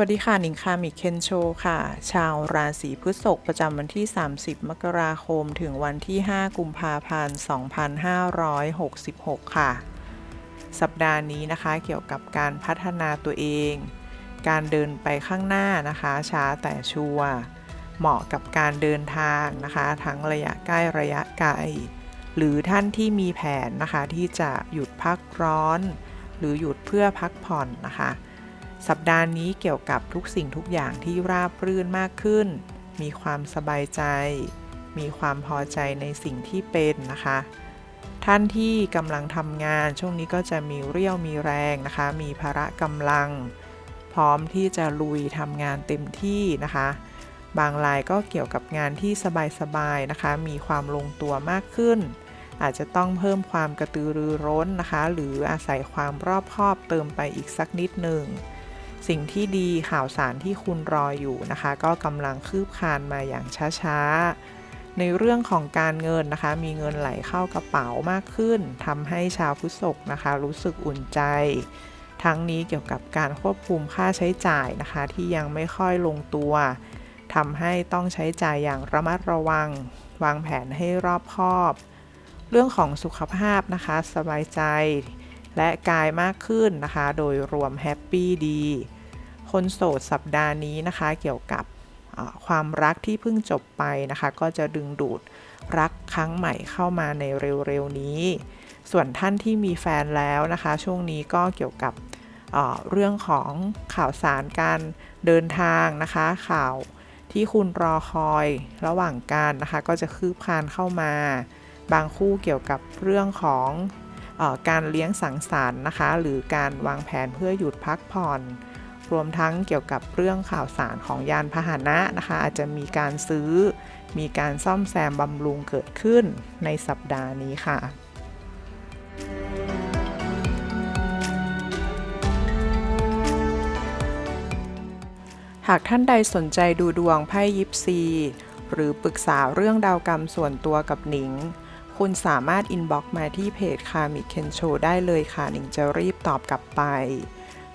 วัสดีค่ะหนิงคามิเคนโชค่ะ ชาวราศีพฤษภประจำวันที่ 30 มกราคม ถึงวันที่ 5 กุมภาพันธ์ 2566 ค่ะ สัปดาห์นี้นะคะเกี่ยวกับการพัฒนาตัวเอง การเดินไปข้างหน้านะคะ ช้าแต่ชัวร์เหมาะกับการเดินทางนะคะ ทั้งระยะใกล้ระยะไกล หรือท่านที่มีแผนนะคะที่จะหยุดพักร้อน หรือหยุดเพื่อพักผ่อนนะคะ สัปดาห์นี้เกี่ยวกับทุกสิ่งทุกอย่างที่ราบรื่นมากขึ้น มีความสบายใจ มีความพอใจในสิ่งที่เป็นนะคะ ท่านที่กำลังทำงานช่วงนี้ก็จะมีเรี่ยวมีแรงนะคะ มีภาระกำลัง พร้อมที่จะลุยทำงานเต็มที่นะคะ บางรายก็เกี่ยวกับงานที่สบายๆนะคะ มีความลงตัวมากขึ้น อาจจะต้องเพิ่มความกระตือรือร้นนะคะ หรืออาศัยความรอบคอบเติมไปอีกสักนิดหนึ่ง สิ่งที่ดีข่าวสารที่คุณรออยู่นะคะ ก็กำลังคืบคลานมาอย่างช้าๆ ในเรื่องของการเงินนะคะ มีเงินไหลเข้ากระเป๋ามากขึ้นทำให้ชาวพฤษภนะคะ รู้สึกอุ่นใจ ทั้งนี้เกี่ยวกับการควบคุมค่าใช้จ่ายนะคะ ที่ยังไม่ค่อยลงตัวทำให้ต้องใช้จ่ายอย่างระมัดระวัง วางแผนให้รอบคอบ เรื่องของสุขภาพนะคะ สบายใจและกายมากขึ้นนะคะ โดยรวมแฮปปี้ดี คนโสดสัปดาห์นี้นะคะเกี่ยวกับความรักที่เพิ่งจบไปนะคะ ก็จะดึงดูดรักครั้งใหม่เข้ามาในเร็วๆนี้ ส่วนท่านที่มีแฟนแล้วนะคะ ช่วงนี้ก็เกี่ยวกับเรื่องของข่าวสารการเดินทางนะคะ ข่าวที่คุณรอคอยระหว่างการนะคะ ก็จะคืบคลานเข้ามา บางคู่เกี่ยวกับเรื่องของอการเลี้ยงสังสรรค์นะคะ หรือการวางแผนเพื่อหยุดพักผ่อน รวมทั้งเกี่ยวกับเรื่องข่าวสารของยานพาหนะนะคะ อาจจะมีการซื้อ มีการซ่อมแซมบำรุงเกิดขึ้นในสัปดาห์นี้ค่ะหากท่านใดสนใจดูดวงไพ่ยิปซี หรือปรึกษาเรื่องดาวกรรมส่วนตัวกับหนิง คุณสามารถอินบ็อกมาที่เพจคามิเคนโชได้เลยค่ะหนิงจะรีบตอบกลับไป